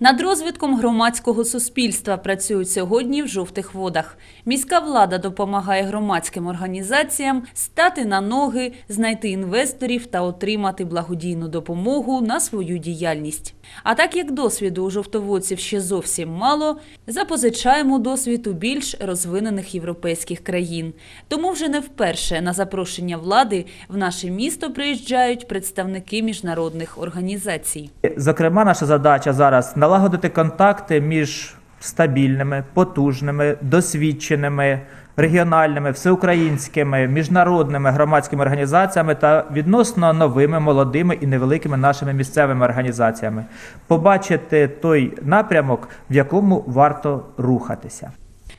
Над розвитком громадського суспільства працюють сьогодні в жовтих водах. Міська влада допомагає громадським організаціям стати на ноги, знайти інвесторів та отримати благодійну допомогу на свою діяльність. А так як досвіду у жовтоводців ще зовсім мало, запозичаємо досвід у більш розвинених європейських країн. Тому вже не вперше на запрошення влади в наше місто приїжджають представники міжнародних організацій. Зокрема, наша задача зараз налагодити контакти між стабільними, потужними, досвідченими, регіональними, всеукраїнськими, міжнародними громадськими організаціями та відносно новими, молодими і невеликими нашими місцевими організаціями, побачити той напрямок, в якому варто рухатися.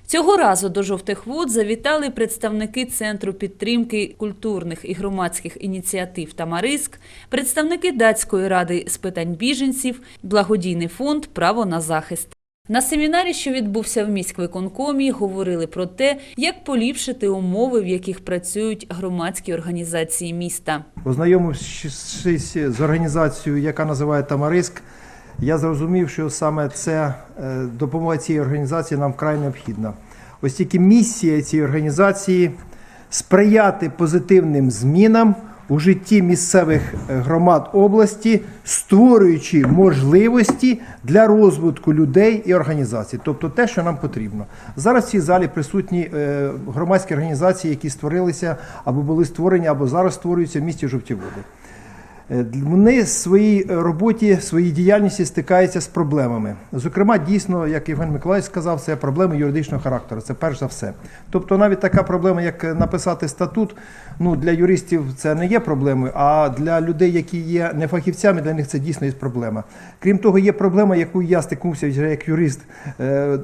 Цього разу до жовтих вод завітали представники Центру підтримки культурних і громадських ініціатив Тамариск, представники датської ради з питань біженців, благодійний фонд Право на захист. На семінарі, що відбувся в міськвиконкомі, говорили про те, як поліпшити умови, в яких працюють громадські організації міста. Ознайомившись з організацією, яка називає Тамариск, я зрозумів, що саме це е, допомога цієї організації нам вкрай необхідна. Ось тільки місія цієї організації сприяти позитивним змінам у житті місцевих е, громад області, створюючи можливості для розвитку людей і організацій, тобто те, що нам потрібно. Зараз в цій залі присутні е, громадські організації, які створилися або були створені, або зараз створюються в місті Жовті Води. Е, Вони в своїй роботі, в своїй діяльності стикаються з проблемами. Зокрема, дійсно, як Євген Миколаївич сказав, це проблеми юридичного характеру. Це перш за все. Тобто, навіть така проблема, як написати статут, ну для юристів це не є проблемою, а для людей, які є не фахівцями, для них це дійсно є проблема. Крім того, є проблема, яку я стикнувся вже як юрист, е,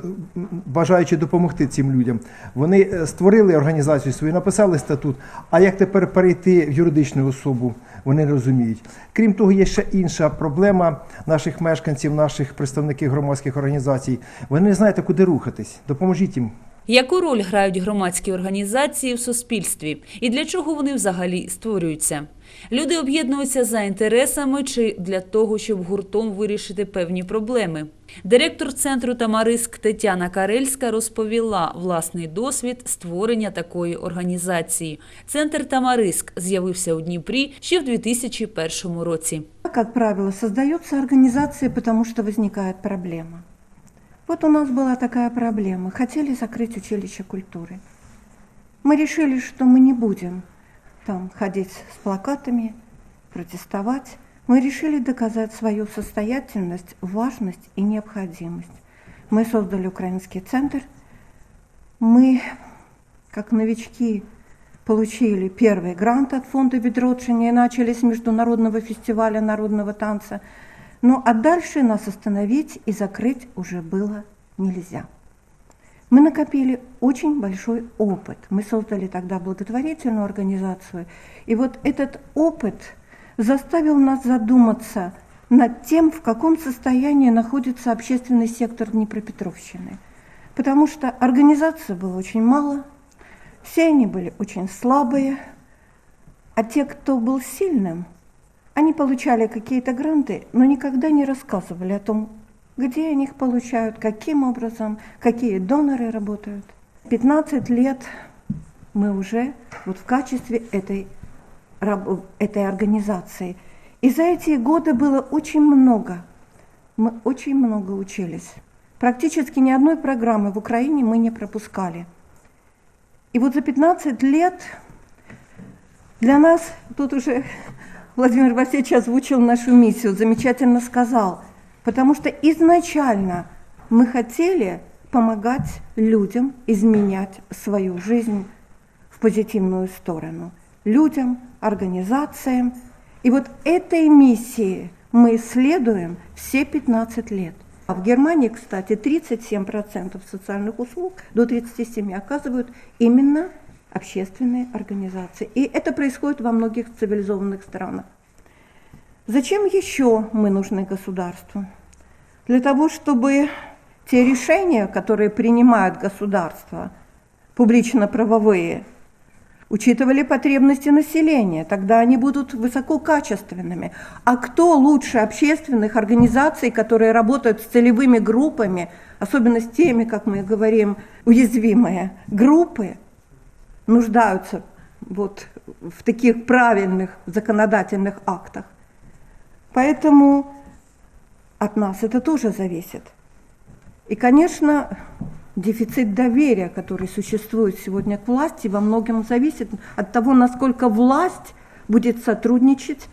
бажаючи допомогти цим людям. Вони е, створили організацію свою, написали статут. А як тепер перейти в юридичну особу? Вони не розуміють. Крім того, є ще інша проблема наших мешканців, наших представників громадських організацій. Вони не знають, куди рухатись. Допоможіть їм. Яку роль грають громадські організації в суспільстві і для чого вони взагалі створюються? Люди об'єднуються за інтересами чи для того, щоб гуртом вирішити певні проблеми. Директор центру Тамариск Тетяна Карельська розповіла власний досвід створення такої організації. Центр Тамариск з'явився у Дніпрі ще в 2001 році. Как правило, создается организация, потому что возникает проблема. Вот у нас была такая проблема. Хотели закрыть училище культуры. Мы решили, что мы не будем там ходить с плакатами, протестовать. Мы решили доказать свою состоятельность, важность и необходимость. Мы создали украинский центр. Мы, как новички, получили первый грант от фонда Бедротшиня и начали с международного фестиваля народного танца. Ну а дальше нас остановить и закрыть уже было нельзя. Мы накопили очень большой опыт. Мы создали тогда благотворительную организацию. И вот этот опыт заставил нас задуматься над тем, в каком состоянии находится общественный сектор Днепропетровщины. Потому что организаций было очень мало, все они были очень слабые, а те, кто был сильным, они получали какие-то гранты, но никогда не рассказывали о том, где они их получают, каким образом, какие доноры работают. 15 лет мы уже вот в качестве этой, этой организации. И за эти годы было очень много, мы очень много учились. Практически ни одной программы в Украине мы не пропускали. И вот за 15 лет для нас, тут уже Владимир Васильевич озвучил нашу миссию, замечательно сказал, потому что изначально мы хотели помогать людям изменять свою жизнь в позитивную сторону. Людям, организациям. И вот этой миссии мы следуем все 15 лет. А в Германии, кстати, 37% социальных услуг до 37 оказывают именно общественные организации. И это происходит во многих цивилизованных странах. Зачем еще мы нужны государству? Для того, чтобы те решения, которые принимает государство, публично-правовые, учитывали потребности населения, тогда они будут высококачественными. А кто лучше общественных организаций, которые работают с целевыми группами, особенно с теми, как мы говорим, уязвимые группы, нуждаются вот в таких правильных законодательных актах. Поэтому от нас это тоже зависит. И, конечно, дефицит доверия, который существует сегодня к власти, во многом зависит от того, насколько власть будет сотрудничать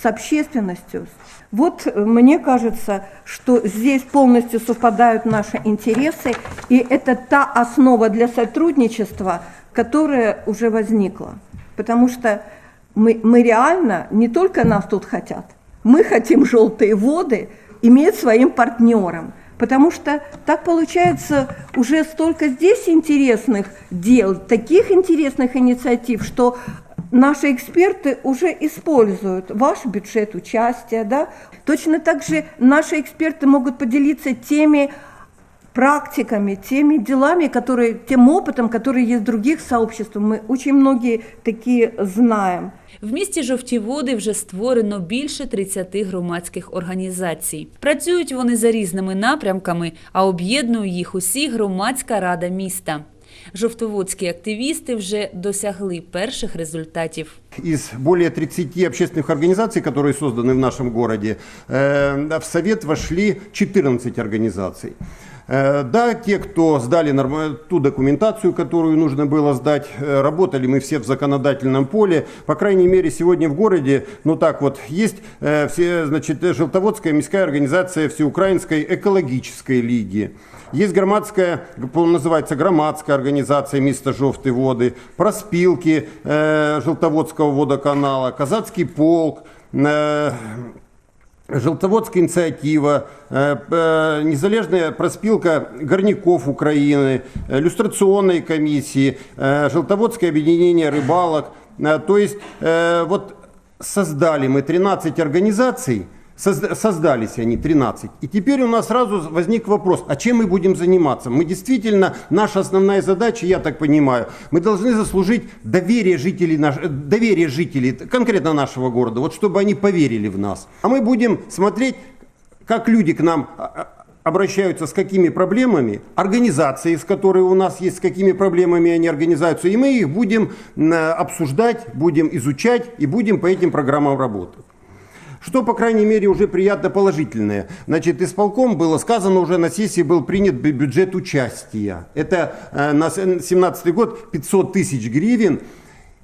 с общественностью. Вот э, мне кажется, что здесь полностью совпадают наши интересы, и это та основа для сотрудничества, которая уже возникла. Потому что мы, мы реально, не только нас тут хотят, мы хотим желтые воды иметь своим партнером. Потому что так получается уже столько здесь интересных дел, таких интересных инициатив, что наши эксперты уже используют ваш бюджет участия. Да? Точно так же наши эксперты могут поделиться теми практиками, теми делами, которые, тем опытом, который есть в других сообществах. Мы очень многие такие знаем. В місті Жовті Води вже створено більше 30 громадських організацій. Працюють вони за різними напрямками, а об'єднує їх усі громадська рада міста. Жовтоводські активісти вже досягли перших результатів. Из более 30 общественных организаций, которые созданы в нашем городе, э, в Совет вошли 14 организаций. Э, Да, те, кто сдали норма- ту документацию, которую нужно было сдать, э, работали мы все в законодательном поле. По крайней мере, сегодня в городе, ну так вот, есть э, все, значит, э, Желтоводская міськая организация Всеукраинской экологической лиги. Есть громадская, по-моему, называется громадская организация «Місто Жовті води», проспілки э, Желтоводского водоканала, Казацкий полк, э, Желтоводская инициатива, э, э, незалежная проспилка горняков Украины, э, иллюстрационной комиссии, э, Желтоводское объединение рыбалок. Э, То есть э, вот создали мы 13 организаций, создались они 13. И теперь у нас сразу возник вопрос, а чем мы будем заниматься? Мы действительно, наша основная задача, я так понимаю, мы должны заслужить доверие жителей, э, доверие жителей, конкретно нашего города, вот чтобы они поверили в нас. А мы будем смотреть, как люди к нам а, а, обращаются с какими проблемами, организации, с которой у нас есть, с какими проблемами они организуются, и мы их будем э, обсуждать, будем изучать и будем по этим программам работать. Что, по крайней мере, уже приятно положительное. Значит, исполком было сказано уже на сессии был принят бю- бюджет участия. Это э, на 2017 год 500 тысяч гривен.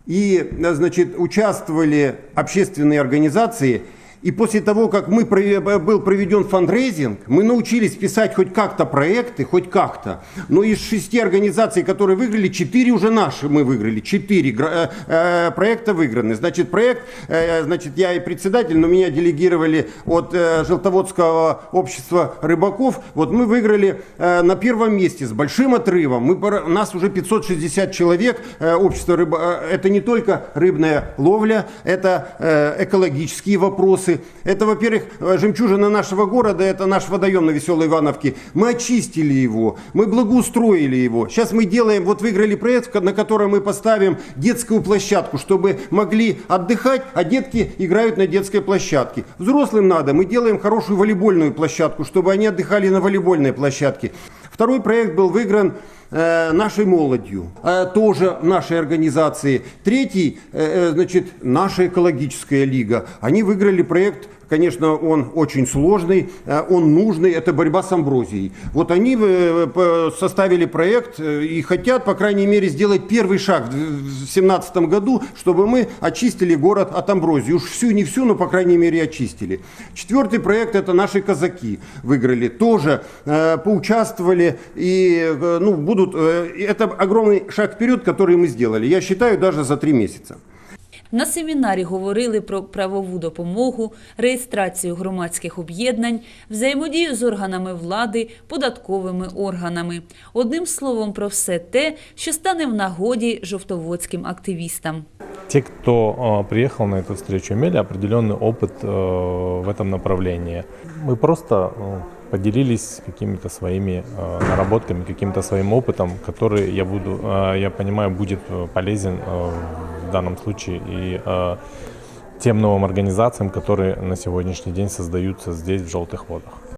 И, э, значит, участвовали общественные организации. И после того, как мы прове- был проведен фандрейзинг, мы научились писать хоть как-то проекты, хоть как-то. Но из шести организаций, которые выиграли, четыре уже наши мы выиграли. Четыре э, э, проекта выиграны. Значит, проект, э, значит, я и председатель, но меня делегировали от э, Желтоводского общества рыбаков. Вот мы выиграли э, на первом месте с большим отрывом. Мы, у нас уже 560 человек. Э, общество рыба, э, это не только рыбная ловля, это э, экологические вопросы. Это, во-первых, э, жемчужина нашего города, это наш водоем на Веселой Ивановке. Мы очистили его, мы благоустроили его. Сейчас мы делаем, вот выиграли проект, на котором мы поставим детскую площадку, чтобы могли отдыхать, а детки играют на детской площадке. Взрослым надо, мы делаем хорошую волейбольную площадку, чтобы они отдыхали на волейбольной площадке. Второй проект был выигран нашей молодью, э, тоже нашей организации. Третий, э, э, значит, наша экологическая лига. Они выиграли проект Конечно, он очень сложный, э, он нужный, это борьба с амброзией. Вот они э, составили проект э, и хотят, по крайней мере, сделать первый шаг в 2017 году, чтобы мы очистили город от амброзии. Уж всю, не всю, но, по крайней мере, очистили. Четвертый проект – это наши казаки выиграли. Тоже э, поучаствовали и э, ну, будут... э, и это огромный шаг вперед, который мы сделали. Я считаю, даже за три месяца. На семінарі говорили про правову допомогу, реєстрацію громадських об'єднань, взаємодію з органами влади, податковими органами. Одним словом, про все те, що стане в нагоді жовтоводським активістам. Те, кто э, приехал на эту встречу, имели определенный опыт э, в этом направлении. Мы просто э, поделились какими-то своими э, наработками, каким-то своим опытом, который я буду, э, я понимаю, будет полезен в данном случае и тем новым организациям, которые на сегодняшний день создаются здесь, в Желтых водах.